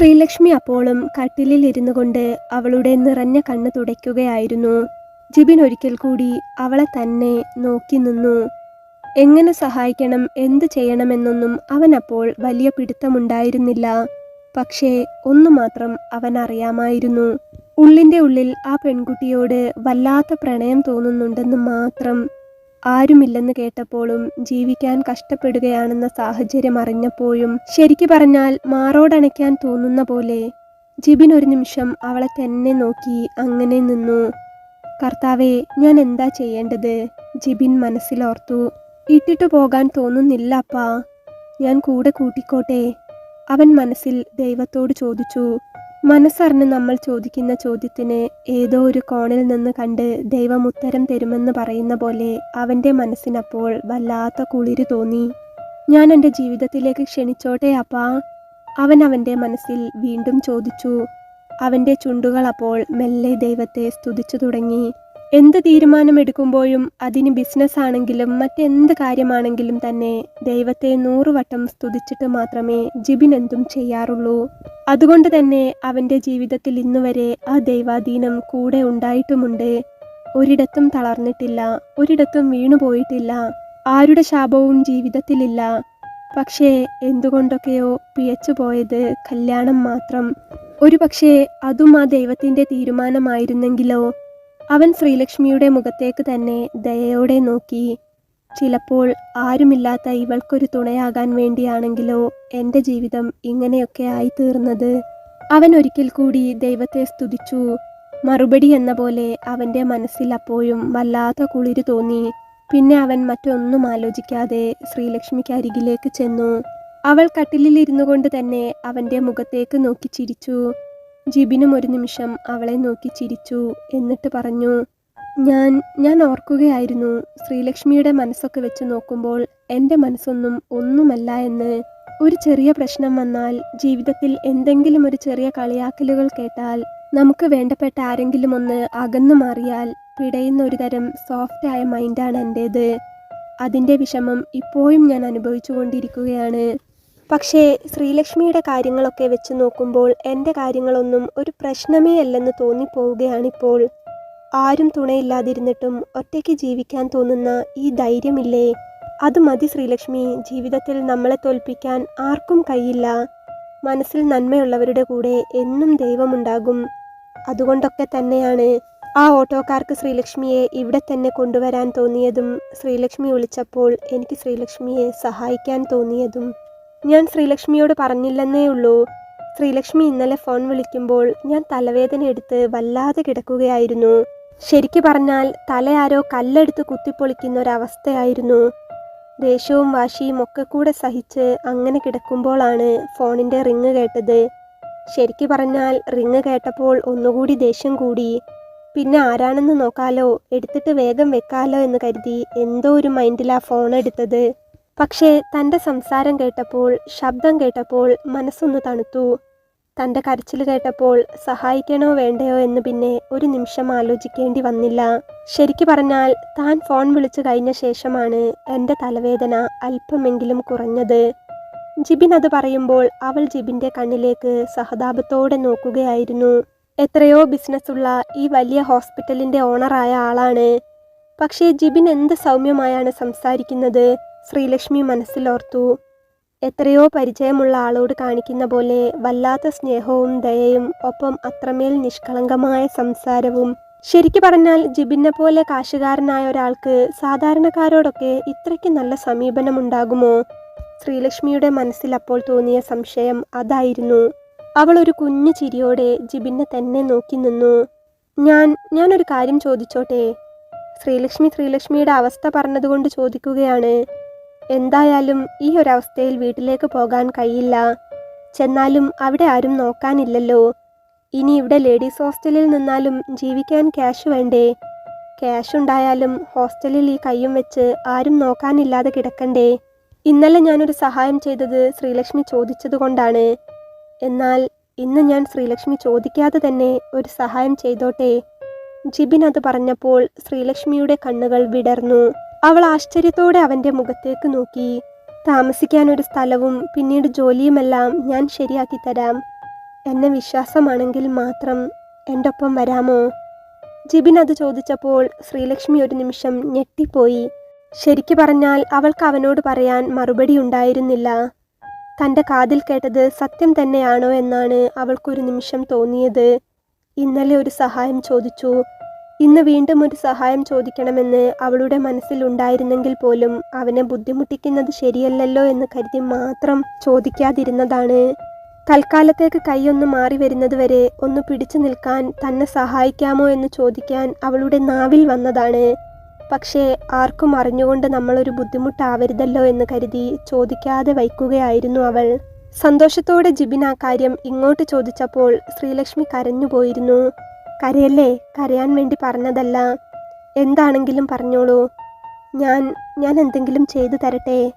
ശ്രീലക്ഷ്മി അപ്പോളും കട്ടിലിൽ ഇരുന്നു കൊണ്ട് അവളുടെ നിറഞ്ഞ കണ്ണ് തുടയ്ക്കുകയായിരുന്നു. ജിബിൻ ഒരിക്കൽ കൂടി അവളെ തന്നെ നോക്കി നിന്നു. എങ്ങനെ സഹായിക്കണം എന്ത് ചെയ്യണമെന്നൊന്നും അവനപ്പോൾ വലിയ പിടുത്തമുണ്ടായിരുന്നില്ല. പക്ഷേ ഒന്നു മാത്രം അവൻ അറിയാമായിരുന്നു. ഉള്ളിന്റെ ഉള്ളിൽ ആ പെൺകുട്ടിയോട് വല്ലാത്ത പ്രണയം തോന്നുന്നുണ്ടെന്ന് മാത്രം ആരുമില്ലെന്ന് കേട്ടപ്പോഴും ജീവിക്കാൻ കഷ്ടപ്പെടുകയാണെന്ന സാഹചര്യം അറിഞ്ഞപ്പോഴും ശരിക്കു പറഞ്ഞാൽ മാറോടണയ്ക്കാൻ തോന്നുന്ന പോലെ ജിബിൻ ഒരു നിമിഷം അവളെ തന്നെ നോക്കി അങ്ങനെ നിന്നു. കർത്താവെ ഞാൻ എന്താ ചെയ്യേണ്ടത്? ജിബിൻ മനസ്സിലോർത്തു. ഇട്ടിട്ടു പോകാൻ തോന്നുന്നില്ല അപ്പാ. ഞാൻ കൂടെ കൂട്ടിക്കോട്ടെ? അവൻ മനസ്സിൽ ദൈവത്തോട് ചോദിച്ചു. മനസ്സറിഞ്ഞ് നമ്മൾ ചോദിക്കുന്ന ചോദ്യത്തിന് ഏതോ ഒരു കോണിൽ നിന്ന് കണ്ട് ദൈവം ഉത്തരം തരുമെന്ന് പറയുന്ന പോലെ അവന്റെ മനസ്സിനപ്പോൾ വല്ലാത്ത കുളിര് തോന്നി. ഞാൻ എന്റെ ജീവിതത്തിലേക്ക് ക്ഷണിച്ചോട്ടെ അപ്പാ. അവൻ അവന്റെ മനസ്സിൽ വീണ്ടും ചോദിച്ചു. അവന്റെ ചുണ്ടുകൾ അപ്പോൾ മെല്ലെ ദൈവത്തെ സ്തുതിച്ചു തുടങ്ങി. എന്ത് തീരുമാനമെടുക്കുമ്പോഴും അതിന് ബിസിനസ് ആണെങ്കിലും മറ്റെന്ത് കാര്യമാണെങ്കിലും തന്നെ ദൈവത്തെ നൂറുവട്ടം സ്തുതിച്ചിട്ട് മാത്രമേ ജിബിൻ എന്തും ചെയ്യാറുള്ളൂ. അതുകൊണ്ട് തന്നെ അവന്റെ ജീവിതത്തിൽ ഇന്നുവരെ ആ ദൈവാധീനം കൂടെ ഉണ്ടായിട്ടുമുണ്ട്. ഒരിടത്തും തളർന്നിട്ടില്ല ഒരിടത്തും വീണുപോയിട്ടില്ല ആരുടെ ശാപവും ജീവിതത്തിലില്ല. പക്ഷേ എന്തുകൊണ്ടൊക്കെയോ പിയച്ചു പോയത് കല്യാണം മാത്രം. ഒരു പക്ഷേ അതും ആ ദൈവത്തിന്റെ തീരുമാനമായിരുന്നെങ്കിലോ? അവൻ ശ്രീലക്ഷ്മിയുടെ മുഖത്തേക്ക് തന്നെ ദയയോടെ നോക്കി. ചിലപ്പോൾ ആരുമില്ലാത്ത ഇവൾക്കൊരു തുണയാകാൻ വേണ്ടിയാണെങ്കിലോ എന്റെ ജീവിതം ഇങ്ങനെയൊക്കെ ആയി ആയിത്തീർന്നത്. അവൻ ഒരിക്കൽ കൂടി ദൈവത്തെ സ്തുതിച്ചു. മറുപടി എന്ന പോലെ അവന്റെ മനസ്സിൽ അപ്പോഴും വല്ലാത്ത കുളിര് തോന്നി. പിന്നെ അവൻ മറ്റൊന്നും ആലോചിക്കാതെ ശ്രീലക്ഷ്മിക്ക് അരികിലേക്ക് ചെന്നു. അവൾ കട്ടിലിൽ ഇരുന്നു കൊണ്ട് തന്നെ അവന്റെ മുഖത്തേക്ക് നോക്കി ചിരിച്ചു. ജിബിനും ഒരു നിമിഷം അവളെ നോക്കി ചിരിച്ചു എന്നിട്ട് പറഞ്ഞു ഞാൻ ഞാൻ ഓർക്കുകയായിരുന്നു ശ്രീലക്ഷ്മിയുടെ മനസ്സൊക്കെ വെച്ച് നോക്കുമ്പോൾ എന്റെ മനസ്സൊന്നും ഒന്നുമല്ല എന്ന്. ഒരു ചെറിയ പ്രശ്നം വന്നാൽ ജീവിതത്തിൽ എന്തെങ്കിലും ഒരു ചെറിയ കളിയാക്കലുകൾ കേട്ടാൽ നമുക്ക് വേണ്ടപ്പെട്ട ആരെങ്കിലും ഒന്ന് അകന്നു മാറിയാൽ പിടയുന്ന ഒരു തരം സോഫ്റ്റായ മൈൻഡാണ് എന്റേത് അതിന്റെ വിഷമം ഇപ്പോഴും ഞാൻ അനുഭവിച്ചുകൊണ്ടിരിക്കുകയാണ്. പക്ഷേ ശ്രീലക്ഷ്മിയുടെ കാര്യങ്ങളൊക്കെ വെച്ച് നോക്കുമ്പോൾ എന്റെ കാര്യങ്ങളൊന്നും ഒരു പ്രശ്നമേ അല്ലെന്ന് തോന്നിപ്പോവുകയാണിപ്പോൾ. ആരും തുണയില്ലാതിരുന്നിട്ടും ഒറ്റയ്ക്ക് ജീവിക്കാൻ തോന്നുന്ന ഈ ധൈര്യമില്ലേ? അത് മതി ശ്രീലക്ഷ്മി ജീവിതത്തിൽ നമ്മളെ തോൽപ്പിക്കാൻ ആർക്കും കഴിയില്ല. മനസ്സിൽ നന്മയുള്ളവരുടെ കൂടെ എന്നും ദൈവമുണ്ടാകും. അതുകൊണ്ടൊക്കെ തന്നെയാണ് ആ ഓട്ടോക്കാർക്ക് ശ്രീലക്ഷ്മിയെ ഇവിടെ തന്നെ കൊണ്ടുവരാൻ തോന്നിയതും ശ്രീലക്ഷ്മി വിളിച്ചപ്പോൾ എനിക്ക് ശ്രീലക്ഷ്മിയെ സഹായിക്കാൻ തോന്നിയതും. ഞാൻ ശ്രീലക്ഷ്മിയോട് പറഞ്ഞില്ലെന്നേ ഉള്ളൂ. ശ്രീലക്ഷ്മി ഇന്നലെ ഫോൺ വിളിക്കുമ്പോൾ ഞാൻ തലവേദന എടുത്ത് വല്ലാതെ കിടക്കുകയായിരുന്നു. ശരിക്കു പറഞ്ഞാൽ തല ആരോ കല്ലെടുത്ത് കുത്തിപ്പൊളിക്കുന്ന ഒരവസ്ഥയായിരുന്നു ദേഷ്യവും വാശിയും ഒക്കെ കൂടെ സഹിച്ച് അങ്ങനെ കിടക്കുമ്പോഴാണ് ഫോണിന്റെ റിങ് കേട്ടത്. ശരിക്കു പറഞ്ഞാൽ റിങ് കേട്ടപ്പോൾ ഒന്നുകൂടി ദേഷ്യം കൂടി. പിന്നെ ആരാണെന്ന് നോക്കാലോ എടുത്തിട്ട് വേഗം വെക്കാലോ എന്ന് കരുതി എന്തോ ഒരു മൈൻഡിലാ ഫോൺ എടുത്തത്. പക്ഷേ തന്റെ സംസാരം കേട്ടപ്പോൾ ശബ്ദം കേട്ടപ്പോൾ മനസ്സൊന്ന് തണുത്തു. തന്റെ കരച്ചിൽ കേട്ടപ്പോൾ സഹായിക്കണോ വേണ്ടയോ എന്ന് പിന്നെ ഒരു നിമിഷം ആലോചിക്കേണ്ടി വന്നില്ല. ശരിക്കു പറഞ്ഞാൽ താൻ ഫോൺ വിളിച്ചു കഴിഞ്ഞ ശേഷമാണ് എന്റെ തലവേദന അല്പമെങ്കിലും കുറഞ്ഞത്. ജിബിൻ അത് പറയുമ്പോൾ അവൾ ജിബിന്റെ കണ്ണിലേക്ക് സഹതാപത്തോടെ നോക്കുകയായിരുന്നു. എത്രയോ ബിസിനസ്സുള്ള ഈ വലിയ ഹോസ്പിറ്റലിന്റെ ഓണറായ ആളാണ്. പക്ഷേ ജിബിൻ എന്ത് സൗമ്യമായാണ് സംസാരിക്കുന്നത്? ശ്രീലക്ഷ്മി മനസ്സിലോർത്തു. എത്രയോ പരിചയമുള്ള ആളോട് കാണിക്കുന്ന പോലെ വല്ലാത്ത സ്നേഹവും ദയയും ഒപ്പം അത്രമേൽ നിഷ്കളങ്കമായ സംസാരവും. ശരിക്കു പറഞ്ഞാൽ ജിബിനെ പോലെ കാശുകാരനായ ഒരാൾക്ക് സാധാരണക്കാരോടൊക്കെ ഇത്രയ്ക്ക് നല്ല സമീപനമുണ്ടാകുമോ? ശ്രീലക്ഷ്മിയുടെ മനസ്സിൽ അപ്പോൾ തോന്നിയ സംശയം അതായിരുന്നു. അവൾ ഒരു കുഞ്ഞു ചിരിയോടെ ജിബിനെ തന്നെ നോക്കി നിന്നു. ഞാൻ ഞാനൊരു കാര്യം ചോദിച്ചോട്ടെ? ശ്രീലക്ഷ്മി ശ്രീലക്ഷ്മിയുടെ അവസ്ഥ പറഞ്ഞതുകൊണ്ട് ചോദിക്കുകയാണ്. എന്തായാലും ഈ ഒരവസ്ഥയിൽ വീട്ടിലേക്ക് പോകാൻ കഴിയില്ല. ചെന്നാലും അവിടെ ആരും നോക്കാനില്ലല്ലോ. ഇനി ഇവിടെ ലേഡീസ് ഹോസ്റ്റലിൽ നിന്നാലും ജീവിക്കാൻ ക്യാഷ് വേണ്ടേ? ക്യാഷ് ഉണ്ടായാലും ഹോസ്റ്റലിൽ ഈ കയ്യും വെച്ച് ആരും നോക്കാനില്ലാതെ കിടക്കണ്ടേ? ഇന്നലെ ഞാനൊരു സഹായം ചെയ്തത് ശ്രീലക്ഷ്മി ചോദിച്ചതുകൊണ്ടാണ് എന്നാൽ ഇന്ന് ഞാൻ ശ്രീലക്ഷ്മി ചോദിക്കാതെ തന്നെ ഒരു സഹായം ചെയ്തോട്ടെ? ജിബിൻ അത് പറഞ്ഞപ്പോൾ ശ്രീലക്ഷ്മിയുടെ കണ്ണുകൾ വിടർന്നു. അവൾ ആശ്ചര്യത്തോടെ അവന്റെ മുഖത്തേക്ക് നോക്കി. താമസിക്കാൻ ഒരു സ്ഥലവും പിന്നീട് ജോലിയുമെല്ലാം ഞാൻ ശരിയാക്കി തരാം. എന്നെ വിശ്വാസമാണെങ്കിൽ മാത്രം എന്റെ ഒപ്പം വരാമോ? ജിബിൻ അത് ചോദിച്ചപ്പോൾ ശ്രീലക്ഷ്മി ഒരു നിമിഷം ഞെട്ടിപ്പോയി. ശരിക്കു പറഞ്ഞാൽ അവൾക്ക് അവനോട് പറയാൻ മറുപടി ഉണ്ടായിരുന്നില്ല. തന്റെ കാതിൽ കേട്ടത് സത്യം തന്നെയാണോ എന്നാണ് അവൾക്കൊരു നിമിഷം തോന്നിയത്. ഇന്നലെ ഒരു സഹായം ചോദിച്ചു. ഇന്ന് വീണ്ടും ഒരു സഹായം ചോദിക്കണമെന്ന് അവളുടെ മനസ്സിൽ ഉണ്ടായിരുന്നെങ്കിൽ പോലും അവനെ ബുദ്ധിമുട്ടിക്കുന്നത് ശരിയല്ലല്ലോ എന്ന് കരുതി മാത്രം ചോദിക്കാതിരുന്നതാണ്. തൽക്കാലത്തേക്ക് കൈയൊന്ന് മാറി വരുന്നത് വരെ ഒന്ന് പിടിച്ചു നിൽക്കാൻ തന്നെ സഹായിക്കാമോ എന്ന് ചോദിക്കാൻ അവളുടെ നാവിൽ വന്നതാണ്. പക്ഷേ ആർക്കും അറിഞ്ഞുകൊണ്ട് നമ്മളൊരു ബുദ്ധിമുട്ടാവരുതല്ലോ എന്ന് കരുതി ചോദിക്കാതെ വയ്ക്കുകയായിരുന്നു അവൾ. സന്തോഷത്തോടെ ജിബിൻ ആ കാര്യം ഇങ്ങോട്ട് ചോദിച്ചപ്പോൾ ശ്രീലക്ഷ്മി കരഞ്ഞുപോയിരുന്നു. കരയല്ലേ? കരയാൻ വേണ്ടി പറഞ്ഞതല്ല. എന്താണെങ്കിലും പറഞ്ഞോളൂ. ഞാൻ ഞാൻ എന്തെങ്കിലും ചെയ്തു തരട്ടെ?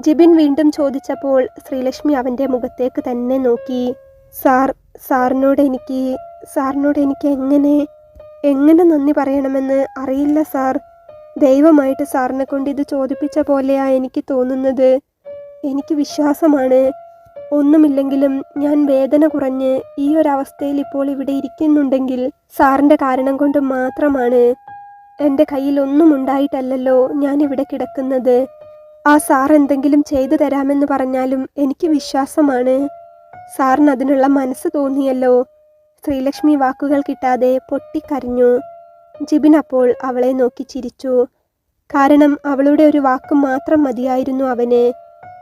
ജിബിൻ വീണ്ടും ചോദിച്ചപ്പോൾ ശ്രീലക്ഷ്മി അവന്റെ മുഖത്തേക്ക് തന്നെ നോക്കി. സാർ സാറിനോട് എനിക്ക് സാറിനോട് എനിക്ക് എങ്ങനെ എങ്ങനെ നന്ദി പറയണമെന്ന് അറിയില്ല സാർ. ദൈവമായിട്ട് സാറിനെ കൊണ്ട് ഇത് ചോദിപ്പിച്ച പോലെയാ എനിക്ക് തോന്നുന്നത്. എനിക്ക് വിശ്വാസമാണ്. ഒന്നുമില്ലെങ്കിലും ഞാൻ വേദന കുറഞ്ഞ് ഈ ഒരു അവസ്ഥയിൽ ഇപ്പോൾ ഇവിടെ ഇരിക്കുന്നുണ്ടെങ്കിൽ സാറിന്റെ കാരണം കൊണ്ട് മാത്രമാണ് എന്റെ കയ്യിൽ ഒന്നും ഉണ്ടായിട്ടല്ലല്ലോ ഞാൻ ഇവിടെ കിടക്കുന്നത്. ആ സാർ എന്തെങ്കിലും ചെയ്തു തരാമെന്ന് പറഞ്ഞാലും എനിക്ക് വിശ്വാസമാണ്. സാറിന് അതിനുള്ള മനസ്സ് തോന്നിയല്ലോ. ശ്രീലക്ഷ്മി വാക്കുകൾ കിട്ടാതെ പൊട്ടിക്കരഞ്ഞു. ജിബിൻ അപ്പോൾ അവളെ നോക്കി ചിരിച്ചു. കാരണം അവളുടെ ഒരു വാക്ക് മാത്രം മതിയായിരുന്നു അവന്.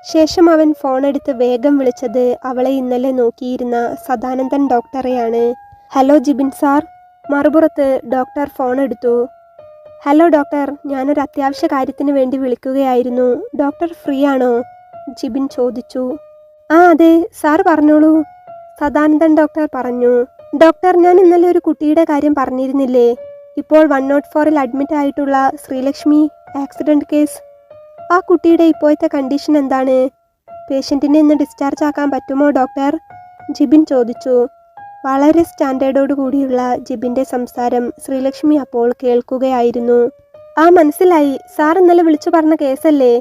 ശേഷം അവൻ ഫോണെടുത്ത് വേഗം വിളിച്ചത് അവളെ ഇന്നലെ നോക്കിയിരുന്ന സദാനന്ദൻ ഡോക്ടറെയാണ്. ഹലോ ജിബിൻ സാർ മറുപുറത്ത് ഡോക്ടർ ഫോൺ എടുത്തു. ഹലോ ഡോക്ടർ ഞാനൊരു അത്യാവശ്യ കാര്യത്തിന് വേണ്ടി വിളിക്കുകയായിരുന്നു. ഡോക്ടർ ഫ്രീ ആണോ? ജിബിൻ ചോദിച്ചു. ആ അതെ സാർ പറഞ്ഞോളൂ. സദാനന്ദൻ ഡോക്ടർ പറഞ്ഞു. ഡോക്ടർ ഞാൻ ഇന്നലെ ഒരു കുട്ടിയുടെ കാര്യം പറഞ്ഞിരുന്നില്ലേ? ഇപ്പോൾ വൺ നോട്ട് ഫോറിൽ അഡ്മിറ്റ് ആയിട്ടുള്ള ശ്രീലക്ഷ്മി ആക്സിഡന്റ് കേസ് ആ കുട്ടിയുടെ ഇപ്പോഴത്തെ കണ്ടീഷൻ എന്താണ്? പേഷ്യന്റിനെ ഇന്ന് ഡിസ്ചാർജ് ആക്കാൻ പറ്റുമോ ഡോക്ടർ ജിബിൻ ചോദിച്ചു. വളരെ സ്റ്റാൻഡേർഡോട് കൂടിയുള്ള ജിബിന്റെ സംസാരം ശ്രീലക്ഷ്മി അപ്പോൾ കേൾക്കുകയായിരുന്നു. ആ മനസ്സിലായി സാർ ഇന്നലെ വിളിച്ചു പറഞ്ഞ കേസല്ലേ?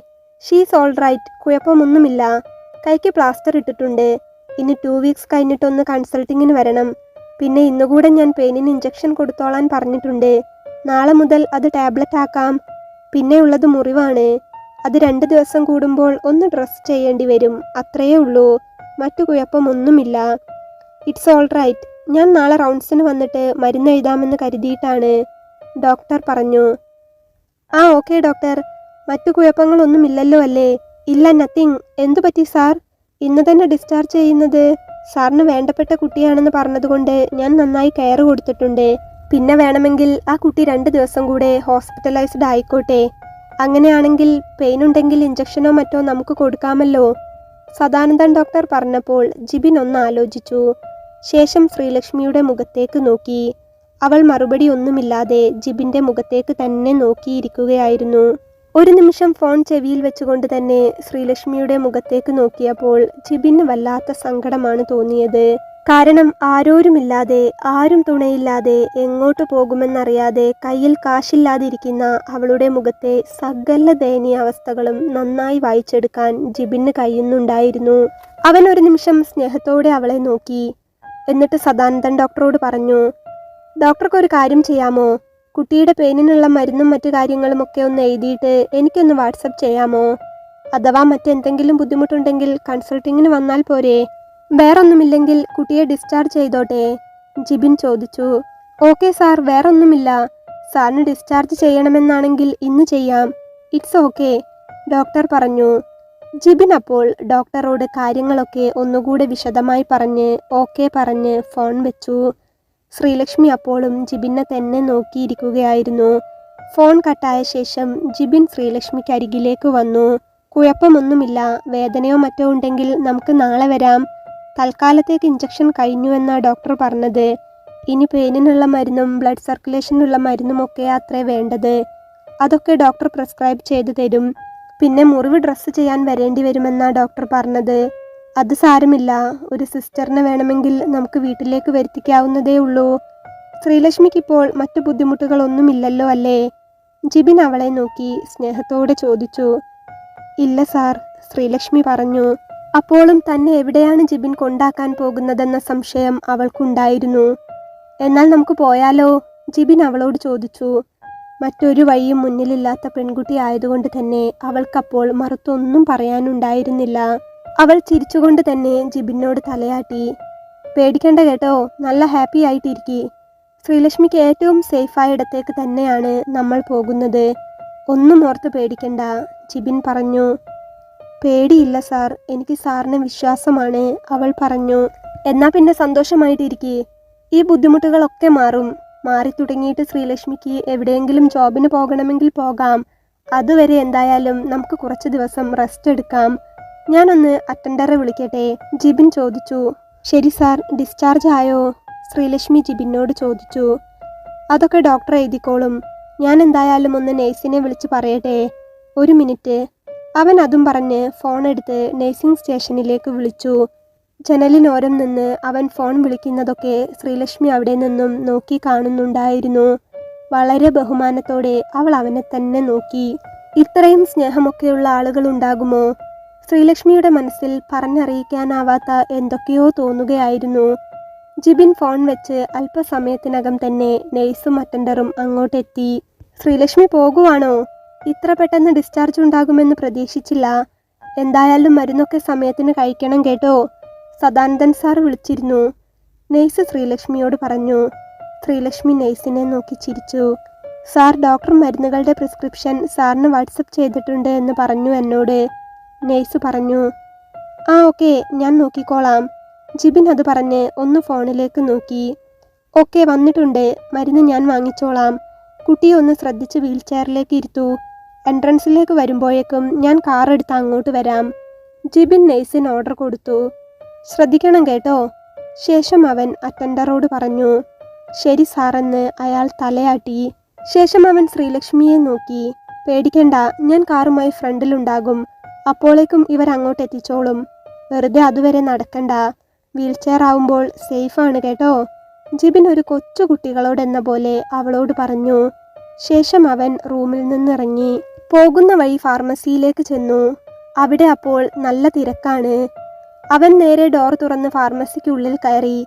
ഷീസ് ഓൾ റൈറ്റ് കുഴപ്പമൊന്നുമില്ല. കൈക്ക് പ്ലാസ്റ്റർ ഇട്ടിട്ടുണ്ട്. ഇനി ടു വീക്സ് കഴിഞ്ഞിട്ടൊന്ന് കൺസൾട്ടിങ്ങിന് വരണം. പിന്നെ ഇന്നുകൂടെ ഞാൻ പെയിനിന് ഇഞ്ചക്ഷൻ കൊടുത്തോളാൻ പറഞ്ഞിട്ടുണ്ട്. നാളെ മുതൽ അത് ടാബ്ലറ്റ് ആക്കാം. പിന്നെ ഉള്ളത് മുറിവാണ്. അത് രണ്ട് ദിവസം കൂടുമ്പോൾ ഒന്ന് ഡ്രസ് ചെയ്യേണ്ടി വരും. അത്രയേ ഉള്ളൂ. മറ്റു കുഴപ്പമൊന്നുമില്ല ഇറ്റ്സ് ഓൾ റൈറ്റ് ഞാൻ നാളെ റൗണ്ട്സിന് വന്നിട്ട് മരുന്ന് എഴുതാമെന്ന് കരുതിയിട്ടാണ്. ഡോക്ടർ പറഞ്ഞു. ആ ഓക്കെ ഡോക്ടർ. മറ്റു കുഴപ്പങ്ങളൊന്നുമില്ലല്ലോ അല്ലേ? ഇല്ല നത്തിങ് എന്തു പറ്റി സാർ? ഇന്ന് തന്നെ ഡിസ്ചാർജ് ചെയ്യുന്നത്? സാറിന് വേണ്ടപ്പെട്ട കുട്ടിയാണെന്ന് പറഞ്ഞതുകൊണ്ട് ഞാൻ നന്നായി കെയർ കൊടുത്തിട്ടുണ്ട്. പിന്നെ വേണമെങ്കിൽ ആ കുട്ടി രണ്ട് ദിവസം കൂടെ ഹോസ്പിറ്റലൈസ്ഡ് ആയിക്കോട്ടെ. അങ്ങനെയാണെങ്കിൽ പെയിൻ ഉണ്ടെങ്കിൽ ഇഞ്ചക്ഷനോ മറ്റോ നമുക്ക് കൊടുക്കാമല്ലോ. സദാനന്ദൻ ഡോക്ടർ പറഞ്ഞപ്പോൾ ജിബിൻ ഒന്ന് ആലോചിച്ചു. ശേഷം ശ്രീലക്ഷ്മിയുടെ മുഖത്തേക്ക് നോക്കി. അവൾ മറുപടി ഒന്നുമില്ലാതെ ജിബിന്റെ മുഖത്തേക്ക് തന്നെ നോക്കിയിരിക്കുകയായിരുന്നു. ഒരു നിമിഷം ഫോൺ ചെവിയിൽ വെച്ചുകൊണ്ട് തന്നെ ശ്രീലക്ഷ്മിയുടെ മുഖത്തേക്ക് നോക്കിയപ്പോൾ ജിബിന് വല്ലാത്ത സങ്കടമാണ് തോന്നിയത്. കാരണം ആരോരുമില്ലാതെ ആരും തുണയില്ലാതെ എങ്ങോട്ട് പോകുമെന്നറിയാതെ കയ്യിൽ കാശില്ലാതിരിക്കുന്ന അവളുടെ മുഖത്തെ സകല ദയനീയ അവസ്ഥകളും നന്നായി വായിച്ചെടുക്കാൻ ജിബിന് കഴിയുന്നുണ്ടായിരുന്നു. അവൻ ഒരു നിമിഷം സ്നേഹത്തോടെ അവളെ നോക്കി. എന്നിട്ട് സദാനന്ദൻ ഡോക്ടറോട് പറഞ്ഞു ഡോക്ടർക്ക് ഒരു കാര്യം ചെയ്യാമോ? കുട്ടിയുടെ പെയിനിനുള്ള മരുന്നും മറ്റു കാര്യങ്ങളും ഒക്കെ ഒന്ന് എഴുതിയിട്ട് എനിക്കൊന്ന് വാട്സപ്പ് ചെയ്യാമോ? അഥവാ മറ്റെന്തെങ്കിലും ബുദ്ധിമുട്ടുണ്ടെങ്കിൽ കൺസൾട്ടിങ്ങിന് വന്നാൽ പോരെ? വേറൊന്നുമില്ലെങ്കിൽ കുട്ടിയെ ഡിസ്ചാർജ് ചെയ്തോട്ടെ ജിബിൻ ചോദിച്ചു. ഓക്കെ സാർ വേറൊന്നുമില്ല. സാറിന് ഡിസ്ചാർജ് ചെയ്യണമെന്നാണെങ്കിൽ ഇന്ന് ചെയ്യാം. ഇറ്റ്സ് ഓക്കെ ഡോക്ടർ പറഞ്ഞു. ജിബിൻ അപ്പോൾ ഡോക്ടറോട് കാര്യങ്ങളൊക്കെ ഒന്നുകൂടെ വിശദമായി പറഞ്ഞ് ഓക്കെ പറഞ്ഞ് ഫോൺ വെച്ചു. ശ്രീലക്ഷ്മി അപ്പോഴും ജിബിനെ തന്നെ നോക്കിയിരിക്കുകയായിരുന്നു. ഫോൺ കട്ടായ ശേഷം ജിബിൻ ശ്രീലക്ഷ്മിക്ക് അരികിലേക്ക് വന്നു. കുഴപ്പമൊന്നുമില്ല. വേദനയോ മറ്റോ ഉണ്ടെങ്കിൽ നമുക്ക് നാളെ വരാം. തൽക്കാലത്തേക്ക് ഇഞ്ചക്ഷൻ കഴിഞ്ഞുവെന്നാണ് ഡോക്ടർ പറഞ്ഞത്. ഇനി പെയിനിനുള്ള മരുന്നും ബ്ലഡ് സർക്കുലേഷനുള്ള മരുന്നും ഒക്കെ അത്രേ വേണ്ടത്. അതൊക്കെ ഡോക്ടർ പ്രിസ്ക്രൈബ് ചെയ്തു തരും. പിന്നെ മുറിവ് ഡ്രസ്സ് ചെയ്യാൻ വരേണ്ടി വരുമെന്നാണ് ഡോക്ടർ പറഞ്ഞത്. അത് സാരമില്ല. ഒരു സിസ്റ്ററിനെ വേണമെങ്കിൽ നമുക്ക് വീട്ടിലേക്ക് വരുത്തിക്കാവുന്നതേ ഉള്ളൂ. ശ്രീലക്ഷ്മിക്ക് ഇപ്പോൾ മറ്റു ബുദ്ധിമുട്ടുകളൊന്നുമില്ലല്ലോ അല്ലേ? ജിബിൻ അവളെ നോക്കി സ്നേഹത്തോടെ ചോദിച്ചു. ഇല്ല സാർ ശ്രീലക്ഷ്മി പറഞ്ഞു. അപ്പോഴും തന്നെ എവിടെയാണ് ജിബിൻ കൊണ്ടാക്കാൻ പോകുന്നതെന്ന സംശയം അവൾക്കുണ്ടായിരുന്നു. എന്നാൽ നമുക്ക് പോയാലോ? ജിബിൻ അവളോട് ചോദിച്ചു. മറ്റൊരു വഴിയും മുന്നിലില്ലാത്ത പെൺകുട്ടി ആയതുകൊണ്ട് തന്നെ അവൾക്കപ്പോൾ മറുത്തൊന്നും പറയാനുണ്ടായിരുന്നില്ല. അവൾ ചിരിച്ചുകൊണ്ട് തന്നെ ജിബിനോട് തലയാട്ടി. പേടിക്കേണ്ട കേട്ടോ നല്ല ഹാപ്പി ആയിട്ടിരിക്കി. ശ്രീലക്ഷ്മിക്ക് ഏറ്റവും സേഫായ ഇടത്തേക്ക് തന്നെയാണ് നമ്മൾ പോകുന്നത്. ഒന്നും ഓർത്ത് പേടിക്കണ്ട ജിബിൻ പറഞ്ഞു. പേടിയില്ല സാർ. എനിക്ക് സാറിന് വിശ്വാസമാണ്. അവൾ പറഞ്ഞു എന്നാ പിന്നെ സന്തോഷമായിട്ടിരിക്കേ. ഈ ബുദ്ധിമുട്ടുകളൊക്കെ മാറും. മാറി തുടങ്ങിയിട്ട് ശ്രീലക്ഷ്മിക്ക് എവിടെയെങ്കിലും ജോബിന് പോകണമെങ്കിൽ പോകാം. അതുവരെ എന്തായാലും നമുക്ക് കുറച്ച് ദിവസം റെസ്റ്റ് എടുക്കാം. ഞാനൊന്ന് അറ്റൻഡറെ വിളിക്കട്ടെ? ജിബിൻ ചോദിച്ചു. ശരി സാർ ഡിസ്ചാർജ് ആയോ? ശ്രീലക്ഷ്മി ജിബിനോട് ചോദിച്ചു. അതൊക്കെ ഡോക്ടർ എഴുതിക്കോളും. ഞാൻ എന്തായാലും ഒന്ന് നേഴ്സിനെ വിളിച്ച് പറയട്ടെ. ഒരു മിനിറ്റ്. അവൻ അതും പറഞ്ഞ് ഫോൺ എടുത്ത് നഴ്സിംഗ് സ്റ്റേഷനിലേക്ക് വിളിച്ചു. ജനലിനോരം നിന്ന് അവൻ ഫോൺ വിളിക്കുന്നതൊക്കെ ശ്രീലക്ഷ്മി അവിടെ നിന്നും നോക്കി കാണുന്നുണ്ടായിരുന്നു. വളരെ ബഹുമാനത്തോടെ അവൾ അവനെ തന്നെ നോക്കി. ഇത്രയും സ്നേഹമൊക്കെയുള്ള ആളുകൾ ഉണ്ടാകുമോ? ശ്രീലക്ഷ്മിയുടെ മനസ്സിൽ പറഞ്ഞറിയിക്കാനാവാത്ത എന്തൊക്കെയോ തോന്നുകയായിരുന്നു. ജിബിൻ ഫോൺ വെച്ച് അല്പസമയത്തിനകം തന്നെ നേഴ്സും അറ്റൻഡറും അങ്ങോട്ടെത്തി. ശ്രീലക്ഷ്മി പോകുവാണോ? ഇത്ര പെട്ടെന്ന് ഡിസ്ചാർജ് ഉണ്ടാകുമെന്ന് പ്രതീക്ഷിച്ചില്ല. എന്തായാലും മരുന്നൊക്കെ സമയത്തിന് കഴിക്കണം കേട്ടോ സദാനന്ദൻ സാർ വിളിച്ചിരുന്നു. നെയ്സ് ശ്രീലക്ഷ്മിയോട് പറഞ്ഞു. ശ്രീലക്ഷ്മി നെയ്സിനെ നോക്കി ചിരിച്ചു. സാർ ഡോക്ടർ മരുന്നുകളുടെ പ്രിസ്ക്രിപ്ഷൻ സാറിന് വാട്സപ്പ് ചെയ്തിട്ടുണ്ട് എന്ന് പറഞ്ഞു എന്നോട്. നെയ്സ് പറഞ്ഞു ആ ഓക്കെ ഞാൻ നോക്കിക്കോളാം. ജിബിൻ അത് പറഞ്ഞ് ഒന്ന് ഫോണിലേക്ക് നോക്കി. ഓക്കെ വന്നിട്ടുണ്ട് മരുന്ന് ഞാൻ വാങ്ങിച്ചോളാം. കുട്ടിയെ ഒന്ന് ശ്രദ്ധിച്ച് വീൽ ചെയറിലേക്ക് ഇരുത്തൂ. എൻട്രൻസിലേക്ക് വരുമ്പോഴേക്കും ഞാൻ കാർ എടുത്ത് അങ്ങോട്ട് വരാം. ജിബിൻ നെയ്സിന് ഓർഡർ കൊടുത്തു. ശ്രദ്ധിക്കണം കേട്ടോ. ശേഷം അവൻ അറ്റൻഡറോട് പറഞ്ഞു ശരി സാറെന്ന് അയാൾ തലയാട്ടി. ശേഷം അവൻ ശ്രീലക്ഷ്മിയെ നോക്കി. പേടിക്കണ്ട ഞാൻ കാറുമായി ഫ്രണ്ടിലുണ്ടാകും അപ്പോഴേക്കും ഇവർ അങ്ങോട്ട് എത്തിച്ചോളും. വെറുതെ അതുവരെ നടക്കണ്ട. വീൽ ചെയർ ആവുമ്പോൾ സേഫാണ് കേട്ടോ. ജിബിൻ ഒരു കൊച്ചു കുട്ടികളോടെന്ന പോലെ അവളോട് പറഞ്ഞു. ശേഷം അവൻ റൂമിൽ നിന്നിറങ്ങി. പോകുന്ന വഴി ഫാർമസിയിലേക്ക് ചെന്നു. അവിടെ അപ്പോൾ നല്ല തിരക്കാണ്. അവൻ നേരെ ഡോർ തുറന്ന് ഫാർമസിക്ക് ഉള്ളിൽ കയറി.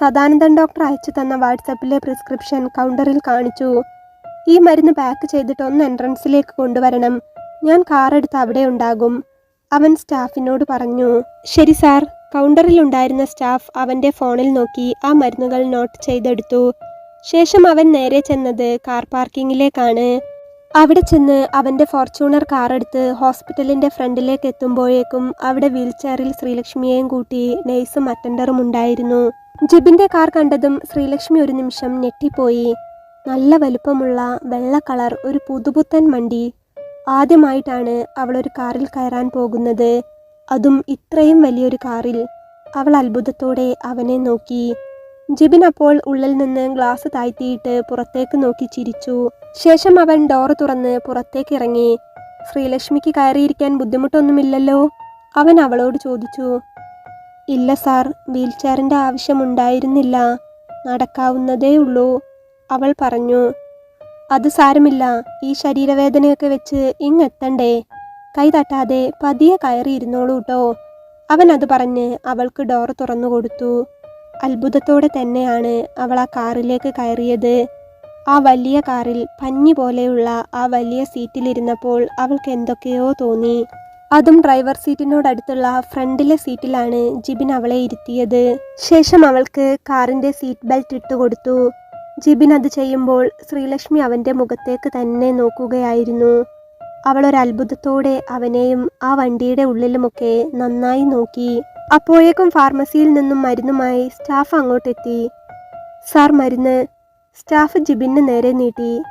സദാനന്ദൻ ഡോക്ടർ അയച്ചു തന്ന വാട്സപ്പിലെ പ്രിസ്ക്രിപ്ഷൻ കൗണ്ടറിൽ കാണിച്ചു. ഈ മരുന്ന് പാക്ക് ചെയ്തിട്ട് ഒന്ന് എൻട്രൻസിലേക്ക് കൊണ്ടുവരണം. ഞാൻ കാർ എടുത്ത് അവിടെ ഉണ്ടാകും. അവൻ സ്റ്റാഫിനോട് പറഞ്ഞു ശരി സാർ. കൗണ്ടറിൽ ഉണ്ടായിരുന്ന സ്റ്റാഫ് അവന്റെ ഫോണിൽ നോക്കി ആ മരുന്നുകൾ നോട്ട് ചെയ്തെടുത്തു. ശേഷം അവൻ നേരെ ചെന്നത് കാർ പാർക്കിങ്ങിലേക്കാണ്. അവിടെ ചെന്ന് അവന്റെ ഫോർച്യൂണർ കാറെടുത്ത് ഹോസ്പിറ്റലിന്റെ ഫ്രണ്ടിലേക്ക് എത്തുമ്പോഴേക്കും അവിടെ വീൽചെയറിൽ ശ്രീലക്ഷ്മിയെയും കൂട്ടി നേഴ്സും അറ്റൻഡറും ഉണ്ടായിരുന്നു. ജിബിന്റെ കാർ കണ്ടതും ശ്രീലക്ഷ്മി ഒരു നിമിഷം ഞെട്ടിപ്പോയി. നല്ല വലുപ്പമുള്ള വെള്ള കളർ ഒരു പുതുപുത്തൻ വണ്ടി ആദ്യമായിട്ടാണ് അവൾ ഒരു കാറിൽ കയറാൻ പോകുന്നത്. അതും ഇത്രയും വലിയൊരു കാറിൽ. അവൾ അത്ഭുതത്തോടെ അവനെ നോക്കി. ജിബിൻ അപ്പോൾ ഉള്ളിൽ നിന്ന് ഗ്ലാസ് താഴ്ത്തിയിട്ട് പുറത്തേക്ക് നോക്കി ചിരിച്ചു. ശേഷം അവൻ ഡോർ തുറന്ന് പുറത്തേക്ക് ഇറങ്ങി. ശ്രീലക്ഷ്മിക്ക് കയറിയിരിക്കാൻ ബുദ്ധിമുട്ടൊന്നുമില്ലല്ലോ? അവൻ അവളോട് ചോദിച്ചു. ഇല്ല സാർ വീൽചെയറിന്റെ ആവശ്യമുണ്ടായിരുന്നില്ല നടക്കാവുന്നതേ ഉള്ളൂ അവൾ പറഞ്ഞു. അത് സാരമില്ല ഈ ശരീരവേദനയൊക്കെ വെച്ച് ഇങ്ങെത്തണ്ടേ. കൈ തട്ടാതെ പതിയെ കയറി ഇരുന്നോളൂട്ടോ അവൻ അത് പറഞ്ഞ് അവൾക്ക് ഡോർ തുറന്നു കൊടുത്തു അത്ഭുതത്തോടെ തന്നെയാണ് അവൾ ആ കാറിലേക്ക് കയറിയത്. ആ വലിയ കാറിൽ പഞ്ഞി പോലെയുള്ള ആ വലിയ സീറ്റിലിരുന്നപ്പോൾ അവൾക്ക് എന്തൊക്കെയോ തോന്നി. അതും ഡ്രൈവർ സീറ്റിനോടടുത്തുള്ള ഫ്രണ്ടിലെ സീറ്റിലാണ് ജിബിൻ അവളെ ഇരുത്തിയത്. ശേഷം അവൾക്ക് കാറിന്റെ സീറ്റ് ബെൽറ്റ് ഇട്ടുകൊടുത്തു ജിബിൻ അത് ചെയ്യുമ്പോൾ ശ്രീലക്ഷ്മി അവന്റെ മുഖത്തേക്ക് തന്നെ നോക്കുകയായിരുന്നു. അവളൊരത്ഭുതത്തോടെ അവനെയും ആ വണ്ടിയുടെ ഉള്ളിലുമൊക്കെ നന്നായി നോക്കി. അപ്പോഴേക്കും ഫാർമസിയിൽ നിന്നും മരുന്നുമായി സ്റ്റാഫ് അങ്ങോട്ടെത്തി. സാർ മരുന്ന്. സ്റ്റാഫ് ജിബിന് നേരെ നീട്ടി.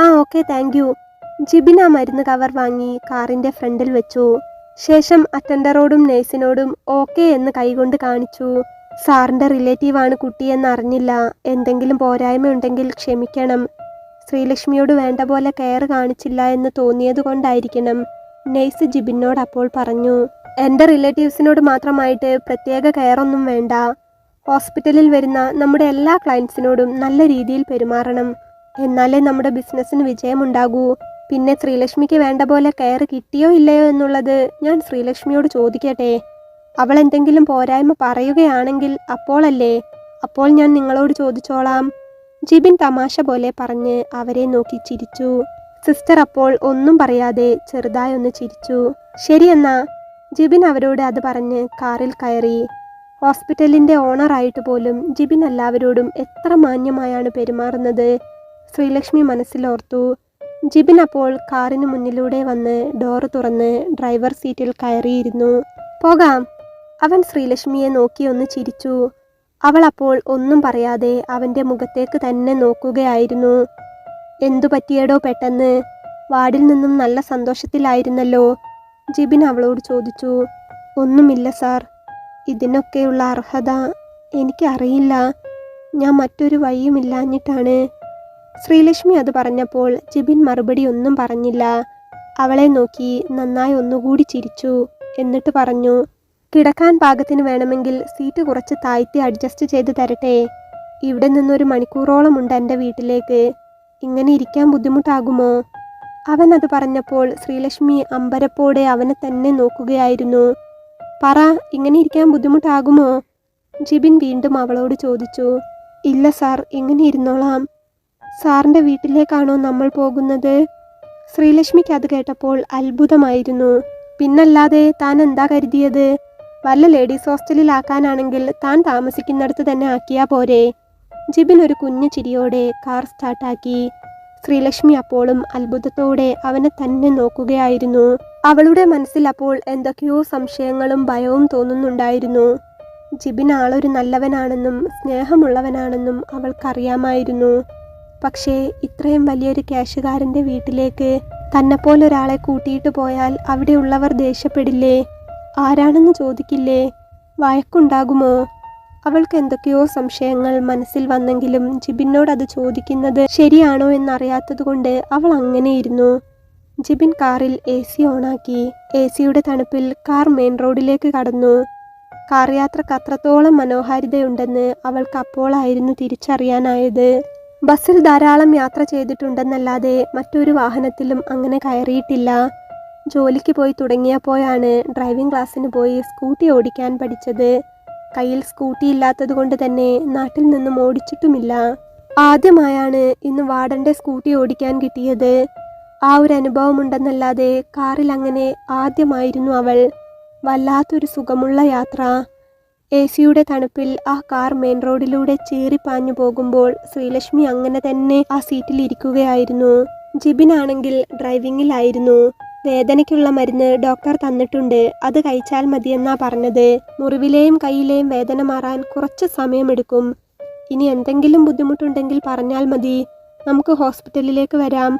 ആ ഓക്കെ താങ്ക് യു. ജിബിൻ ആ മരുന്ന് കവർ വാങ്ങി കാറിന്റെ ഫ്രണ്ടിൽ വെച്ചു. ശേഷം അറ്റൻഡറോടും നേഴ്സിനോടും ഓക്കെ എന്ന് കൈകൊണ്ട് കാണിച്ചു. സാറിന്റെ റിലേറ്റീവാണ് കുട്ടിയെന്ന് അറിഞ്ഞില്ല. എന്തെങ്കിലും പോരായ്മ ഉണ്ടെങ്കിൽ ക്ഷമിക്കണം. ശ്രീലക്ഷ്മിയോട് വേണ്ട പോലെ കെയർ കാണിച്ചില്ല എന്ന് തോന്നിയത് കൊണ്ടായിരിക്കണം നേഴ്സ് ജിബിനോട് അപ്പോൾ പറഞ്ഞു. എന്റെ റിലേറ്റീവ്സിനോട് മാത്രമായിട്ട് പ്രത്യേക കെയർ ഒന്നും വേണ്ട. ഹോസ്പിറ്റലിൽ വരുന്ന നമ്മുടെ എല്ലാ ക്ലയൻസിനോടും നല്ല രീതിയിൽ പെരുമാറണം. എന്നാലേ നമ്മുടെ ബിസിനസ്സിന് വിജയമുണ്ടാകൂ. പിന്നെ ശ്രീലക്ഷ്മിക്ക് വേണ്ട പോലെ കെയർ കിട്ടിയോ ഇല്ലയോ എന്നുള്ളത് ഞാൻ ശ്രീലക്ഷ്മിയോട് ചോദിക്കട്ടെ. അവൾ എന്തെങ്കിലും പോരായ്മ പറയുകയാണെങ്കിൽ അപ്പോളല്ലേ? അപ്പോൾ ഞാൻ നിങ്ങളോട് ചോദിച്ചോളാം. ജിബിൻ തമാശ പോലെ പറഞ്ഞ് അവരെ നോക്കി ചിരിച്ചു. സിസ്റ്റർ അപ്പോൾ ഒന്നും പറയാതെ ചെറുതായൊന്ന് ചിരിച്ചു. ശരിയെന്നാ ജിബിൻ അവരോട് അത് പറഞ്ഞ് കാറിൽ കയറി. ഹോസ്പിറ്റലിന്റെ ഓണറായിട്ട് പോലും ജിബിൻ എല്ലാവരോടും എത്ര മാന്യമായാണ് പെരുമാറുന്നത്? ശ്രീലക്ഷ്മി മനസ്സിലോർത്തു ജിബിൻ അപ്പോൾ കാറിന് മുന്നിലൂടെ വന്ന് ഡോറ് തുറന്ന് ഡ്രൈവർ സീറ്റിൽ കയറിയിരുന്നു. പോകാം. അവൻ ശ്രീലക്ഷ്മിയെ നോക്കി ഒന്ന് ചിരിച്ചു. അവൾ അപ്പോൾ ഒന്നും പറയാതെ അവന്റെ മുഖത്തേക്ക് തന്നെ നോക്കുകയായിരുന്നു. എന്തു പറ്റിയടോ പെട്ടെന്ന്? വാർഡിൽ നിന്നും നല്ല സന്തോഷത്തിലായിരുന്നല്ലോ. ജിബിൻ അവളോട് ചോദിച്ചു ഒന്നുമില്ല സാർ. ഇതിനൊക്കെയുള്ള അർഹത എനിക്കറിയില്ല. ഞാൻ മറ്റൊരു വഴിയുമില്ലാഞ്ഞിട്ടാണ് ശ്രീലക്ഷ്മി അത് പറഞ്ഞപ്പോൾ ജിബിൻ മറുപടി ഒന്നും പറഞ്ഞില്ല. അവളെ നോക്കി നന്നായി ഒന്നുകൂടി ചിരിച്ചു എന്നിട്ട് പറഞ്ഞു കിടക്കാൻ പാകത്തിന് വേണമെങ്കിൽ സീറ്റ് കുറച്ച് താഴ്ത്തി അഡ്ജസ്റ്റ് ചെയ്ത് തരട്ടെ. ഇവിടെ നിന്നൊരു മണിക്കൂറോളം ഉണ്ട് എന്റെ വീട്ടിലേക്ക്. ഇങ്ങനെ ഇരിക്കാൻ ബുദ്ധിമുട്ടാകുമോ? അവൻ അത് പറഞ്ഞപ്പോൾ ശ്രീലക്ഷ്മി അമ്പരപ്പോടെ അവനെ തന്നെ നോക്കുകയായിരുന്നു. പറ ഇങ്ങനെ ഇരിക്കാൻ ബുദ്ധിമുട്ടാകുമോ? ജിബിൻ വീണ്ടും അവളോട് ചോദിച്ചു. ഇല്ല സാർ ഇങ്ങനെ ഇരുന്നോളാം. സാറിന്റെ വീട്ടിലേക്കാണോ നമ്മൾ പോകുന്നത്? ശ്രീലക്ഷ്മിക്ക് അത് കേട്ടപ്പോൾ അത്ഭുതമായിരുന്നു. പിന്നല്ലാതെ താൻ എന്താ കരുതിയത്? വല്ല ലേഡീസ് ഹോസ്റ്റലിലാക്കാനാണെങ്കിൽ താൻ താമസിക്കുന്നിടത്ത് തന്നെ ആക്കിയാ പോരെ. ജിബിൻ ഒരു കുഞ്ഞു ചിരിയോടെ കാർ സ്റ്റാർട്ടാക്കി. ശ്രീലക്ഷ്മി അപ്പോളും അത്ഭുതത്തോടെ അവനെ തന്നെ നോക്കുകയായിരുന്നു. അവളുടെ മനസ്സിൽ അപ്പോൾ എന്തൊക്കെയോ സംശയങ്ങളും ഭയവും തോന്നുന്നുണ്ടായിരുന്നു. ജിബിൻ ആളൊരു നല്ലവനാണെന്നും സ്നേഹമുള്ളവനാണെന്നും അവൾക്കറിയാമായിരുന്നു. പക്ഷേ ഇത്രയും വലിയൊരു ക്യാഷുകാരന്റെ വീട്ടിലേക്ക് തന്നെപ്പോലൊരാളെ കൂട്ടിയിട്ട് പോയാൽ അവിടെയുള്ളവർ ദേഷ്യപ്പെടില്ലേ? ആരാണെന്ന് ചോദിക്കില്ലേ? വഴക്കുണ്ടാകുമോ? അവൾക്ക് എന്തൊക്കെയോ സംശയങ്ങൾ മനസ്സിൽ വന്നെങ്കിലും ജിബിനോട് അത് ചോദിക്കുന്നത് ശരിയാണോ എന്നറിയാത്തതുകൊണ്ട് അവൾ അങ്ങനെ ഇരുന്നു. ജിബിൻ കാറിൽ എ സി ഓണാക്കി. എ സിയുടെ തണുപ്പിൽ കാർ മെയിൻ റോഡിലേക്ക് കടന്നു. കാർ യാത്രയ്ക്ക് അത്രത്തോളം മനോഹാരിതയുണ്ടെന്ന് അവൾക്ക് അപ്പോളായിരുന്നു തിരിച്ചറിയാനായത്. ബസ്സിൽ ധാരാളം യാത്ര ചെയ്തിട്ടുണ്ടെന്നല്ലാതെ മറ്റൊരു വാഹനത്തിലും അങ്ങനെ കയറിയിട്ടില്ല. ജോലിക്ക് പോയി തുടങ്ങിയപ്പോഴാണ് ഡ്രൈവിംഗ് ക്ലാസ്സിന് പോയി സ്കൂട്ടി ഓടിക്കാൻ പഠിച്ചത്. കയ്യിൽ സ്കൂട്ടി ഇല്ലാത്തത് കൊണ്ട് തന്നെ നാട്ടിൽ നിന്നും ഓടിച്ചിട്ടുമില്ല. ആദ്യമായാണ് ഇന്ന് വാർഡന്റെ സ്കൂട്ടി ഓടിക്കാൻ കിട്ടിയത്. ആ ഒരു അനുഭവം ഉണ്ടെന്നല്ലാതെ കാറിൽ അങ്ങനെ ആദ്യമായിരുന്നു അവൾ. വല്ലാത്തൊരു സുഖമുള്ള യാത്ര. എ സിയുടെ തണുപ്പിൽ ആ കാർ മെയിൻ റോഡിലൂടെ ചീറിപ്പാഞ്ഞു പോകുമ്പോൾ ശ്രീലക്ഷ്മി അങ്ങനെ തന്നെ ആ സീറ്റിൽ ഇരിക്കുകയായിരുന്നു. ജിബിനാണെങ്കിൽ ഡ്രൈവിംഗിലായിരുന്നു വേദനയ്ക്കുള്ള മരുന്ന് ഡോക്ടർ തന്നിട്ടുണ്ട്. അത് കഴിച്ചാൽ മതിയെന്നാ പറഞ്ഞത്. മുറിവിലെയും കയ്യിലെയും വേദന മാറാൻ കുറച്ച് സമയമെടുക്കും. ഇനി എന്തെങ്കിലും ബുദ്ധിമുട്ടുണ്ടെങ്കിൽ പറഞ്ഞാൽ മതി. നമുക്ക് ഹോസ്പിറ്റലിലേക്ക് വരാം.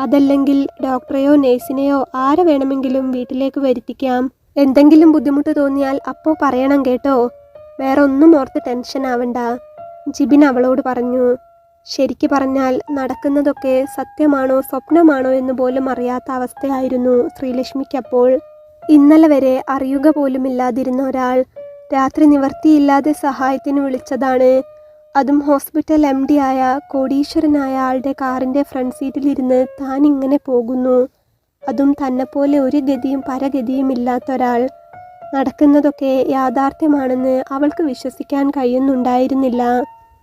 അതല്ലെങ്കിൽ ഡോക്ടറെയോ നേഴ്സിനെയോ ആരെ വേണമെങ്കിലും വീട്ടിലേക്ക് വരുത്തിക്കാം. എന്തെങ്കിലും ബുദ്ധിമുട്ട് തോന്നിയാൽ അപ്പോൾ പറയണം കേട്ടോ. വേറെ ഒന്നും ഓർത്ത് ടെൻഷൻ ആവണ്ട. ജിബിൻ അവളോട് പറഞ്ഞു. ശരിക്ക് പറഞ്ഞാൽ നടക്കുന്നതൊക്കെ സത്യമാണോ സ്വപ്നമാണോ എന്ന് പോലും അറിയാത്ത അവസ്ഥയായിരുന്നു ശ്രീലക്ഷ്മിക്കപ്പോൾ. ഇന്നലെ വരെ അറിയുക പോലുമില്ലാതിരുന്ന ഒരാൾ രാത്രി നിവർത്തിയില്ലാതെ സഹായത്തിന് വിളിച്ചതാണ്. അതും ഹോസ്പിറ്റൽ എം ഡി ആയ കോടീശ്വരനായ ആളുടെ കാറിന്റെ ഫ്രണ്ട് സീറ്റിലിരുന്ന് താൻ ഇങ്ങനെ പോകുന്നു. അതും തന്നെപ്പോലെ ഒരു ഗതിയും പരഗതിയും ഇല്ലാത്ത ഒരാൾ. നടക്കുന്നതൊക്കെ യാഥാർത്ഥ്യമാണെന്ന് അവൾക്ക് വിശ്വസിക്കാൻ കഴിയുന്നുണ്ടായിരുന്നില്ല.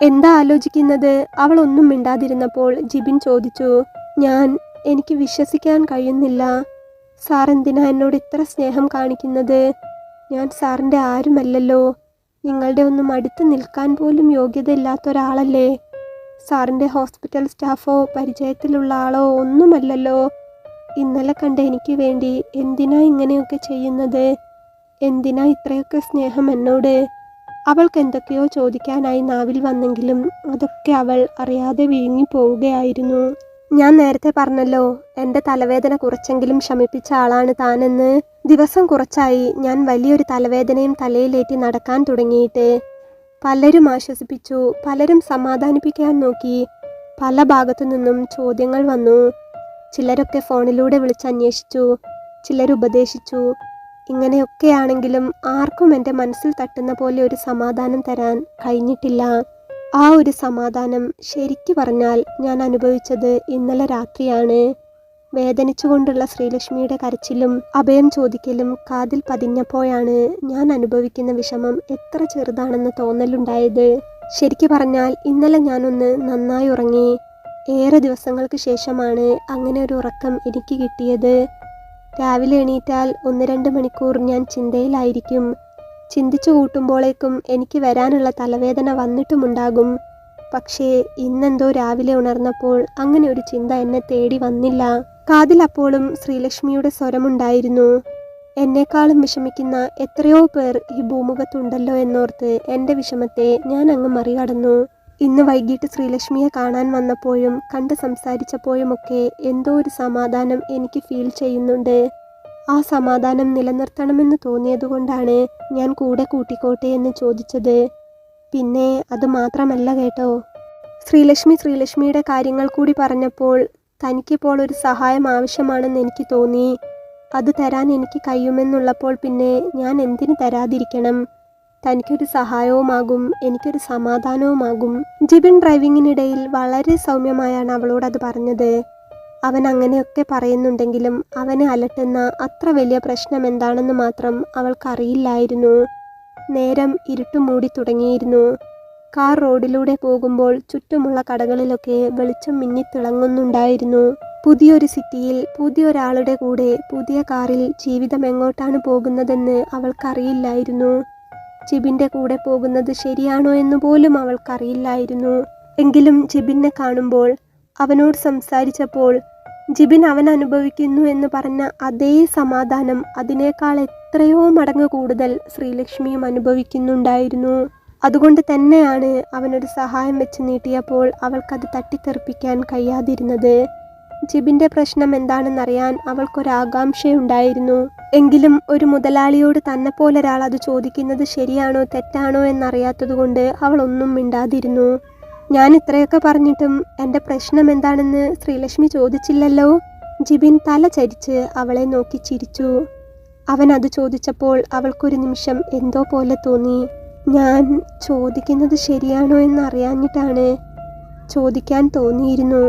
എന്താ ആലോചിക്കുന്നത്? അവൾ ഒന്നും മിണ്ടാതിരുന്നപ്പോൾ ജിബിൻ ചോദിച്ചു ഞാൻ എനിക്ക് വിശ്വസിക്കാൻ കഴിയുന്നില്ല. സാർ എന്തിനാ എന്നോട് ഇത്ര സ്നേഹം കാണിക്കുന്നത്? ഞാൻ സാറിന്റെ ആരുമല്ലല്ലോ. നിങ്ങളുടെ ഒന്നും അടുത്ത് നിൽക്കാൻ പോലും യോഗ്യത ഇല്ലാത്ത ഒരാളല്ലേ. സാറിന്റെ ഹോസ്പിറ്റൽ സ്റ്റാഫോ പരിചയത്തിലുള്ള ആളോ ഒന്നുമല്ലല്ലോ. ഇന്നലെ കണ്ട എനിക്ക് വേണ്ടി എന്തിനാ ഇങ്ങനെയൊക്കെ ചെയ്യുന്നത്? എന്തിനാ ഇത്രയൊക്കെ സ്നേഹം എന്നോട്? അവൾക്ക് എന്തൊക്കെയോ ചോദിക്കാനായി നാവിൽ വന്നെങ്കിലും അതൊക്കെ അവൾ അറിയാതെ വിഴുങ്ങി പോവുകയായിരുന്നു. ഞാൻ നേരത്തെ പറഞ്ഞല്ലോ എന്റെ തലവേദന കുറച്ചെങ്കിലും ശമിപ്പിച്ച ആളാണ് താനെന്ന്. ദിവസം കുറച്ചായി ഞാൻ വലിയൊരു തലവേദനയും തലയിലേറ്റി നടക്കാൻ തുടങ്ങിയിട്ട്. പലരും ആശ്വസിപ്പിച്ചു പലരും സമാധാനിപ്പിക്കാൻ നോക്കി. പല ഭാഗത്തു നിന്നും ചോദ്യങ്ങൾ വന്നു. ചിലരൊക്കെ ഫോണിലൂടെ വിളിച്ചന്വേഷിച്ചു ചിലർ ഉപദേശിച്ചു ഇങ്ങനെയൊക്കെയാണെങ്കിലും ആർക്കും എന്റെ മനസ്സിൽ തട്ടുന്ന പോലെ ഒരു സമാധാനം തരാൻ കഴിഞ്ഞിട്ടില്ല. ആ ഒരു സമാധാനം ശരിക്കു പറഞ്ഞാൽ ഞാൻ അനുഭവിച്ചത് ഇന്നലെ രാത്രിയാണ്. വേദനിച്ചുകൊണ്ടുള്ള ശ്രീലക്ഷ്മിയുടെ കരച്ചിലും അഭയം ചോദിക്കലും കാതിൽ പതിഞ്ഞപ്പോഴാണ് ഞാൻ അനുഭവിക്കുന്ന വിഷമം എത്ര ചെറുതാണെന്ന് തോന്നലുണ്ടായത്. ശരിക്കു പറഞ്ഞാൽ ഇന്നലെ ഞാനൊന്ന് നന്നായി ഉറങ്ങി. ഏറെ ദിവസങ്ങൾക്ക് ശേഷമാണ് അങ്ങനെ ഒരു ഉറക്കം എനിക്ക് കിട്ടിയത്. രാവിലെ എണീറ്റാൽ ഒന്ന് രണ്ട് മണിക്കൂർ ഞാൻ ചിന്തയിലായിരിക്കും. ചിന്തിച്ചു കൂട്ടുമ്പോഴേക്കും എനിക്ക് വരാനുള്ള തലവേദന വന്നിട്ടുമുണ്ടാകും. പക്ഷേ ഇന്നെന്തോ രാവിലെ ഉണർന്നപ്പോൾ അങ്ങനെ ഒരു ചിന്ത എന്നെ തേടി വന്നില്ല. കാതിൽ അപ്പോഴും ശ്രീലക്ഷ്മിയുടെ സ്വരമുണ്ടായിരുന്നു. എന്നെക്കാളും വിഷമിക്കുന്ന എത്രയോ പേർ ഈ ഭൂമുഖത്തുണ്ടല്ലോ എന്നോർത്ത് എന്റെ വിഷമത്തെ ഞാൻ അങ്ങ് മറികടന്നു. ഇന്ന് വൈകിട്ട് ശ്രീലക്ഷ്മിയെ കാണാൻ വന്നപ്പോഴും കണ്ട് സംസാരിച്ചപ്പോഴുമൊക്കെ എന്തോ ഒരു സമാധാനം എനിക്ക് ഫീൽ ചെയ്യുന്നുണ്ട്. ആ സമാധാനം നിലനിർത്തണമെന്ന് തോന്നിയതുകൊണ്ടാണ് ഞാൻ കൂടെ കൂട്ടിക്കോട്ടെ എന്ന് ചോദിച്ചത്. പിന്നെ അത് മാത്രമല്ല കേട്ടോ. ശ്രീലക്ഷ്മി ശ്രീലക്ഷ്മിയുടെ കാര്യങ്ങൾ കൂടി പറഞ്ഞപ്പോൾ തനിക്കിപ്പോൾ ഒരു സഹായം ആവശ്യമാണെന്ന് എനിക്ക് തോന്നി. അത് തരാൻ എനിക്ക് കഴിയുമെന്നുള്ളപ്പോൾ പിന്നെ ഞാൻ എന്തിനു തരാതിരിക്കണം? തനിക്കൊരു സഹായവുമാകും എനിക്കൊരു സമാധാനവുമാകും. ജിബിൻ ഡ്രൈവിങ്ങിനിടയിൽ വളരെ സൗമ്യമായാണ് അവളോട് അത് പറഞ്ഞത്. അവൻ അങ്ങനെയൊക്കെ പറയുന്നുണ്ടെങ്കിലും അവനെ അലട്ടുന്ന അത്ര വലിയ പ്രശ്നം എന്താണെന്ന് മാത്രം അവൾക്കറിയില്ലായിരുന്നു. നേരം ഇരുട്ടു മൂടി തുടങ്ങിയിരുന്നു. കാർ റോഡിലൂടെ പോകുമ്പോൾ ചുറ്റുമുള്ള കടകളിലൊക്കെ വെളിച്ചം മിന്നിത്തിളങ്ങുന്നുണ്ടായിരുന്നു. പുതിയൊരു സിറ്റിയിൽ പുതിയൊരാളുടെ കൂടെ പുതിയ കാറിൽ ജീവിതം എങ്ങോട്ടാണ് പോകുന്നതെന്ന് അവൾക്കറിയില്ലായിരുന്നു. ജിബിന്റെ കൂടെ പോകുന്നത് ശരിയാണോ എന്ന് പോലും അവൾക്കറിയില്ലായിരുന്നു. എങ്കിലും ജിബിനെ കാണുമ്പോൾ അവനോട് സംസാരിച്ചപ്പോൾ ജിബിൻ അവൻ അനുഭവിക്കുന്നു എന്ന് പറഞ്ഞ അതേ സമാധാനം അതിനേക്കാൾ എത്രയോ മടങ്ങ് കൂടുതൽ ശ്രീലക്ഷ്മിയും അനുഭവിക്കുന്നുണ്ടായിരുന്നു. അതുകൊണ്ട് തന്നെയാണ് അവനൊരു സഹായം വെച്ച് നീട്ടിയപ്പോൾ അവൾക്കത് തട്ടിത്തെറിപ്പിക്കാൻ കഴിയാതിരുന്നത്. ജിബിന്റെ പ്രശ്നം എന്താണെന്നറിയാൻ അവൾക്കൊരാകാംക്ഷയുണ്ടായിരുന്നു. എങ്കിലും ഒരു മുതലാളിയോട് തന്നെ പോലെ ഒരാൾ അത് ചോദിക്കുന്നത് ശരിയാണോ തെറ്റാണോ എന്നറിയാത്തതുകൊണ്ട് അവൾ ഒന്നും മിണ്ടാതിരുന്നു. ഞാൻ ഇത്രയൊക്കെ പറഞ്ഞിട്ടും എന്റെ പ്രശ്നം എന്താണെന്ന് ശ്രീലക്ഷ്മി ചോദിച്ചില്ലല്ലോ? ജിബിൻ തല ചരിച്ച് അവളെ നോക്കി ചിരിച്ചു. അവൻ അത് ചോദിച്ചപ്പോൾ അവൾക്കൊരു നിമിഷം എന്തോ പോലെ തോന്നി. ഞാൻ ചോദിക്കുന്നത് ശരിയാണോ എന്നറിയാഞ്ഞിട്ടാണ് ചോദിക്കാൻ തോന്നിയിരുന്നു.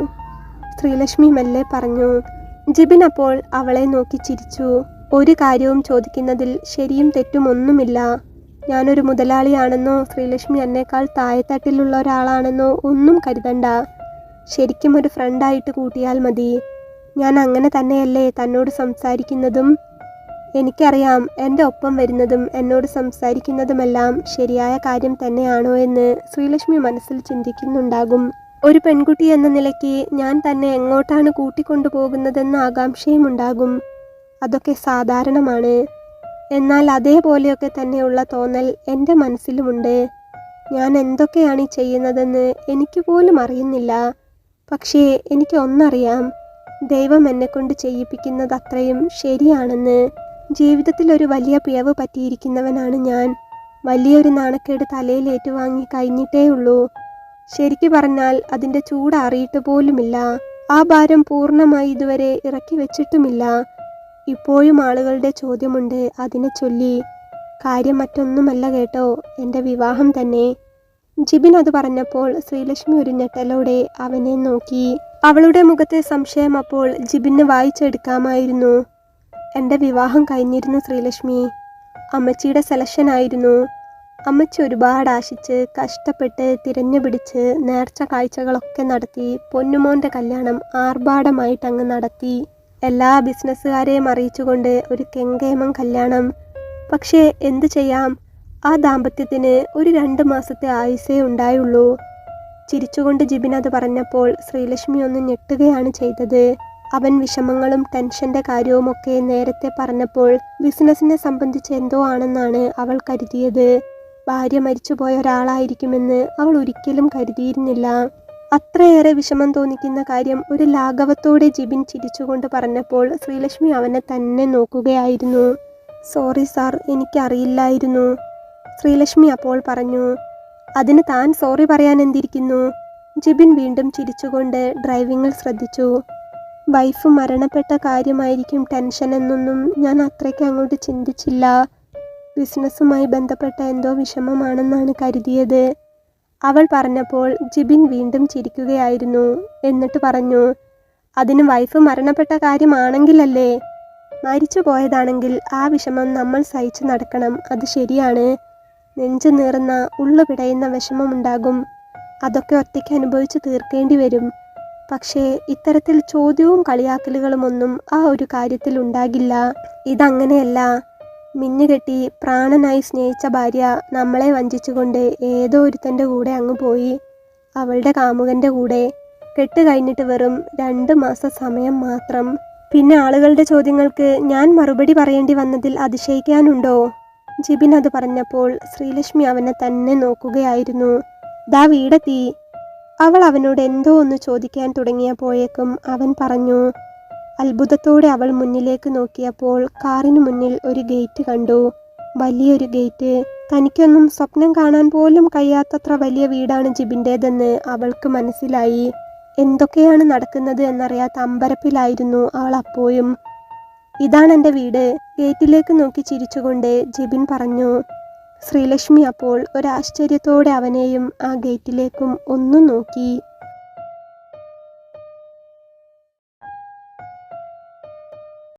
ശ്രീലക്ഷ്മി മെല്ലെ പറഞ്ഞു ജിബിൻ അപ്പോൾ അവളെ നോക്കി ചിരിച്ചു. ഒരു കാര്യവും ചോദിക്കുന്നതിൽ ശരിയും തെറ്റും ഒന്നുമില്ല. ഞാനൊരു മുതലാളിയാണെന്നോ ശ്രീലക്ഷ്മി എന്നേക്കാൾ താഴെത്തട്ടിലുള്ള ഒരാളാണെന്നോ ഒന്നും കരുതണ്ട. ശരിക്കും ഒരു ഫ്രണ്ടായിട്ട് കൂട്ടിയാൽ മതി. ഞാൻ അങ്ങനെ തന്നെയല്ലേ തന്നോട് സംസാരിക്കുന്നതും? എനിക്കറിയാം എന്റെ ഒപ്പം വരുന്നതും എന്നോട് സംസാരിക്കുന്നതുമെല്ലാം ശരിയായ കാര്യം തന്നെയാണോ എന്ന് ശ്രീലക്ഷ്മി മനസ്സിൽ ചിന്തിക്കുന്നുണ്ടാകും. ഒരു പെൺകുട്ടി എന്ന നിലയ്ക്ക് ഞാൻ തന്നെ എങ്ങോട്ടാണ് കൂട്ടിക്കൊണ്ടുപോകുന്നതെന്ന ആകാംക്ഷയുമുണ്ടാകും. അതൊക്കെ സാധാരണമാണ്. എന്നാൽ അതേപോലെയൊക്കെ തന്നെയുള്ള തോന്നൽ എന്റെ മനസ്സിലുമുണ്ട്. ഞാൻ എന്തൊക്കെയാണ് ചെയ്യുന്നതെന്ന് എനിക്ക് പോലും അറിയുന്നില്ല. പക്ഷേ എനിക്ക് ഒന്നറിയാം. ദൈവം എന്നെക്കൊണ്ട് ചെയ്യിപ്പിക്കുന്നത് അത്രയും ശരിയാണെന്ന്. ജീവിതത്തിൽ ഒരു വലിയ പിഴവ് പറ്റിയിരിക്കുന്നവനാണ് ഞാൻ. വലിയൊരു നാണക്കേട് തലയിൽ ഏറ്റുവാങ്ങി കഴിഞ്ഞിട്ടേ ഉള്ളൂ ശരിക്കു പറഞ്ഞാൽ അതിന്റെ ചൂട് അറിയിട്ട് പോലുമില്ല. ആ ഭാരം പൂർണമായി ഇതുവരെ ഇറക്കി വെച്ചിട്ടുമില്ല. ഇപ്പോഴും ആളുകളുടെ ചോദ്യമുണ്ട് അതിനെ ചൊല്ലി. കാര്യം മറ്റൊന്നുമല്ല കേട്ടോ എന്റെ വിവാഹം തന്നെ. ജിബിൻ അത് പറഞ്ഞപ്പോൾ ശ്രീലക്ഷ്മി ഒരു ഞെട്ടലോടെ അവനെ നോക്കി. അവളുടെ മുഖത്തെ സംശയം അപ്പോൾ ജിബിന് വായിച്ചെടുക്കാമായിരുന്നു. എന്റെ വിവാഹം കഴിഞ്ഞിരുന്നു ശ്രീലക്ഷ്മി. അമ്മച്ചിയുടെ സെലക്ഷൻ ആയിരുന്നു. അമ്മച്ചി ഒരുപാട് ആശിച്ച് കഷ്ടപ്പെട്ട് തിരഞ്ഞു പിടിച്ച് നേർച്ച കാഴ്ചകളൊക്കെ നടത്തി പൊന്നുമോന്റെ കല്യാണം ആർഭാടമായിട്ട് അങ്ങ് നടത്തി. എല്ലാ ബിസിനസ്സുകാരെയും അറിയിച്ചുകൊണ്ട് ഒരു കെങ്കേമം കല്യാണം. പക്ഷേ എന്തു ചെയ്യാം? ആ ദാമ്പത്യത്തിന് ഒരു രണ്ട് മാസത്തെ ആയുസേ ഉണ്ടായുള്ളൂ. ചിരിച്ചുകൊണ്ട് ജിബിൻ അത് പറഞ്ഞപ്പോൾ ശ്രീലക്ഷ്മി ഒന്ന് ഞെട്ടുകയാണ് ചെയ്തത്. അവൻ വിഷമങ്ങളും ടെൻഷന്റെ കാര്യവുമൊക്കെ നേരത്തെ പറഞ്ഞപ്പോൾ ബിസിനസ്സിനെ സംബന്ധിച്ച് എന്തോ ആണെന്നാണ് അവൾ കരുതിയത്. ഭാര്യ മരിച്ചുപോയ ഒരാളായിരിക്കുമെന്ന് അവൾ ഒരിക്കലും കരുതിയിരുന്നില്ല. അത്രയേറെ വിഷമം തോന്നിക്കുന്ന കാര്യം ഒരു ലാഘവത്തോടെ ജിബിൻ ചിരിച്ചുകൊണ്ട് പറഞ്ഞപ്പോൾ ശ്രീലക്ഷ്മി അവനെ തന്നെ നോക്കുകയായിരുന്നു. സോറി സാർ എനിക്കറിയില്ലായിരുന്നു. ശ്രീലക്ഷ്മി അപ്പോൾ പറഞ്ഞു അതിന് താൻ സോറി പറയാൻ എന്തിരിക്കുന്നു? ജിബിൻ വീണ്ടും ചിരിച്ചുകൊണ്ട് ഡ്രൈവിങ്ങിൽ ശ്രദ്ധിച്ചു. വൈഫ് മരണപ്പെട്ട കാര്യമായിരിക്കും ടെൻഷൻ എന്നൊന്നും ഞാൻ അത്രയ്ക്ക് അങ്ങോട്ട് ചിന്തിച്ചില്ല. ബിസിനസ്സുമായി ബന്ധപ്പെട്ട എന്തോ വിഷമമാണെന്നാണ് കരുതിയത്. അവൾ പറഞ്ഞപ്പോൾ ജിബിൻ വീണ്ടും ചിരിക്കുകയായിരുന്നു. എന്നിട്ട് പറഞ്ഞു അതിന് വൈഫ് മരണപ്പെട്ട കാര്യമാണെങ്കിലല്ലേ? മരിച്ചു പോയതാണെങ്കിൽ ആ വിഷമം നമ്മൾ സഹിച്ചു നടക്കണം. അത് ശരിയാണ്. നെഞ്ചു നീറുന്ന ഉള്ളു പിടയുന്ന വിഷമമുണ്ടാകും അതൊക്കെ ഒറ്റയ്ക്ക് അനുഭവിച്ച് തീർക്കേണ്ടി വരും. പക്ഷേ ഇത്തരത്തിൽ ചോദ്യവും കളിയാക്കലുകളുമൊന്നും ആ ഒരു കാര്യത്തിൽ ഉണ്ടാകില്ല. ഇതങ്ങനെയല്ല. മിന്നുകെട്ടി പ്രാണനായി സ്നേഹിച്ച ഭാര്യ നമ്മളെ വഞ്ചിച്ചുകൊണ്ട് ഏതോ ഒരുത്തന്റെ കൂടെ അങ്ങ് പോയി. അവളുടെ കാമുകന്റെ കൂടെ. കെട്ട് കഴിഞ്ഞിട്ട് വെറും രണ്ട് മാസം സമയം മാത്രം. പിന്നെ ആളുകളുടെ ചോദ്യങ്ങൾക്ക് ഞാൻ മറുപടി പറയേണ്ടി വന്നതിൽ അതിശയിക്കാനുണ്ടോ? ജിബിൻ അത് പറഞ്ഞപ്പോൾ ശ്രീലക്ഷ്മി അവനെ തന്നെ നോക്കുകയായിരുന്നു. ദാ വീടെത്തി. അവൾ അവനോട് എന്തോ ഒന്ന് ചോദിക്കാൻ തുടങ്ങിയപ്പോഴേക്കും അവൻ പറഞ്ഞു അത്ഭുതത്തോടെ അവൾ മുന്നിലേക്ക് നോക്കിയപ്പോൾ കാറിന് മുന്നിൽ ഒരു ഗേറ്റ് കണ്ടു. വലിയൊരു ഗേറ്റ്. തനിക്കൊന്നും സ്വപ്നം കാണാൻ പോലും കഴിയാത്തത്ര വലിയ വീടാണ് ജിബിന്റേതെന്ന് അവൾക്ക് മനസ്സിലായി. എന്തൊക്കെയാണ് നടക്കുന്നത് എന്നറിയാത്ത അമ്പരപ്പിലായിരുന്നു അവൾ അപ്പോഴും. ഇതാണ് എന്റെ വീട്. ഗേറ്റിലേക്ക് നോക്കി ചിരിച്ചുകൊണ്ട് ജിബിൻ പറഞ്ഞു. ശ്രീലക്ഷ്മി അപ്പോൾ ഒരാശ്ചര്യത്തോടെ അവനെയും ആ ഗേറ്റിലേക്കും ഒന്നും നോക്കി.